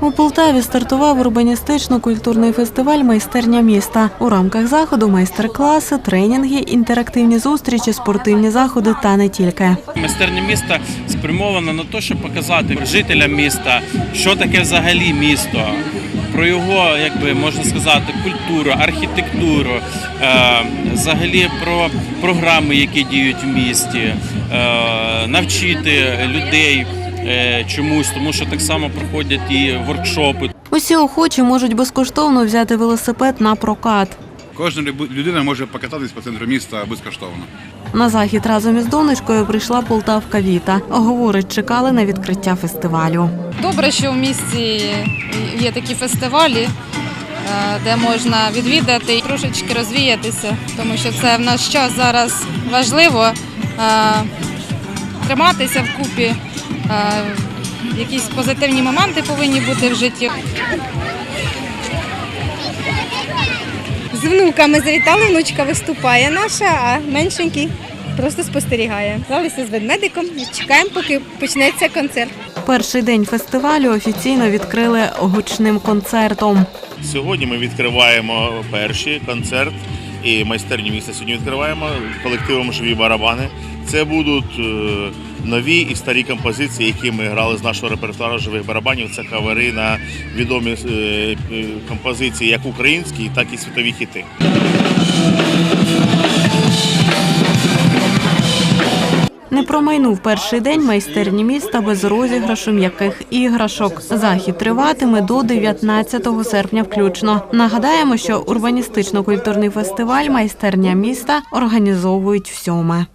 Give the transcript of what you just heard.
У Полтаві стартував урбаністично-культурний фестиваль Майстерня міста. У рамках заходу майстер-класи, тренінги, інтерактивні зустрічі, спортивні заходи та не тільки. Майстерня міста спрямована на те, щоб показати жителям міста, що таке взагалі місто, про його, як би можна сказати, культуру, архітектуру, е, взагалі про програми, які діють в місті, е, навчити людей чомусь, тому що так само проходять і воркшопи. Усі охочі можуть безкоштовно взяти велосипед на прокат. Кожна людина може покататись по центру міста безкоштовно. На захід разом із донечкою прийшла Полтавка Віта. Говорить, чекали на відкриття фестивалю. Добре, що в місті є такі фестивалі, е, де можна відвідати і трошечки розвіятися, тому що це в наш час зараз важливо е, триматися вкупі. е, Якісь позитивні моменти повинні бути в житті. З внуками завітали, внучка виступає наша, а меншенький просто спостерігає. Залися з ведмедиком і чекаємо, поки почнеться концерт. Перший день фестивалю офіційно відкрили гучним концертом. Сьогодні ми відкриваємо перший концерт і майстерню міста. Сьогодні відкриваємо колективом Живі барабани. Це будуть е, нові і старі композиції, які ми грали з нашого репертуару живих барабанів. Це кавери на відомі е, е, композиції, як українські, так і світові хіти. Не промайнув перший день майстерні міста без розіграшу м'яких іграшок. Захід триватиме до 19 серпня включно. Нагадаємо, що урбаністично-культурний фестиваль майстерня міста організовують всьоме.